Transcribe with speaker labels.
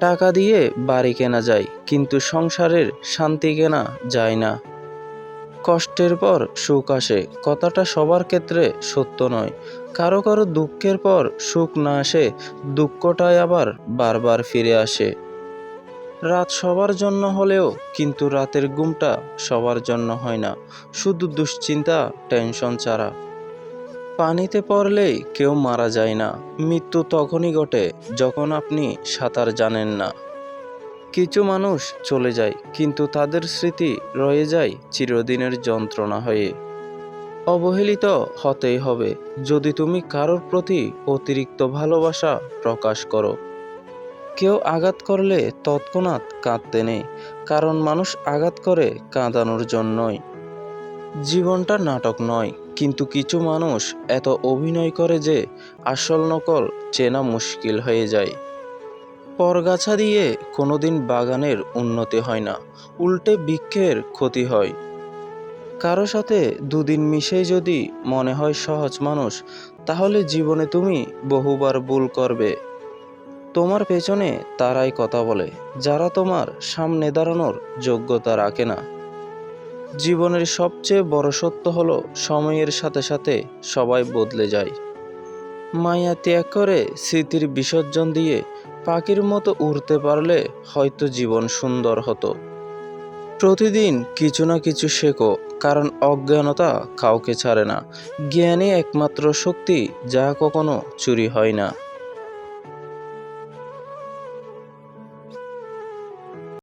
Speaker 1: টাকা দিয়ে বাড়ি কেনা যায়, কিন্তু সংসারের শান্তি কেনা যায় না। কষ্টের পর সুখ আসে, কথাটা সবার ক্ষেত্রে সত্য নয়। কারও কারও দুঃখের পর সুখ না আসে, দুঃখটাই আবার বারবার ফিরে আসে। রাত সবার জন্য হলেও, কিন্তু রাতের ঘুমটা সবার জন্য হয় না। শুধু দুশ্চিন্তা, টেনশন ছাড়া। পানিতে পড়লেই কেউ মারা যায় না। মৃত্যু তখনই ঘটে যখন আপনি সাঁতার জানেন না। কিছু মানুষ চলে যায়, কিন্তু তাদের স্মৃতি রয়ে যায় চিরদিনের যন্ত্রণা হয়ে। অবহেলিত হতেই হবে, যদি তুমি কারোর প্রতি অতিরিক্ত ভালোবাসা প্রকাশ করো। কেউ আঘাত করলে তৎক্ষণাৎ কাঁদতে নেই, কারণ মানুষ আঘাত করে কাঁদানোর জন্যই। জীবনটা নাটক নয় কিন্তু কিছু মানুষ এত অভিনয় করে যে আসল নকল চেনা মুশকিল হয়ে যায়। পরগাছা দিয়ে কোনোদিন বাগানের উন্নতি হয় না, উল্টে বৃক্ষের ক্ষতি হয়। কারও সাথে দুদিন মিশেই যদি মনে হয় সহজ মানুষ, তাহলে জীবনে তুমি বহুবার ভুল করবে। তোমার পেছনে তারাই কথা বলে, যারা তোমার সামনে দাঁড়ানোর যোগ্যতা রাখে না। জীবনের সবচেয়ে বড় সত্য হলো সময়ের সাথে সাথে সবাই বদলে যায়। মায়া ত্যাগ করে স্মৃতির বিসর্জন দিয়ে পাখির মতো উড়তে পারলে হয়তো জীবন সুন্দর হতো। প্রতিদিন কিছু না কিছু শেখো, কারণ অজ্ঞানতা কাউকে ছাড়ে না। জ্ঞানই একমাত্র শক্তি, যা কখনো চুরি হয় না।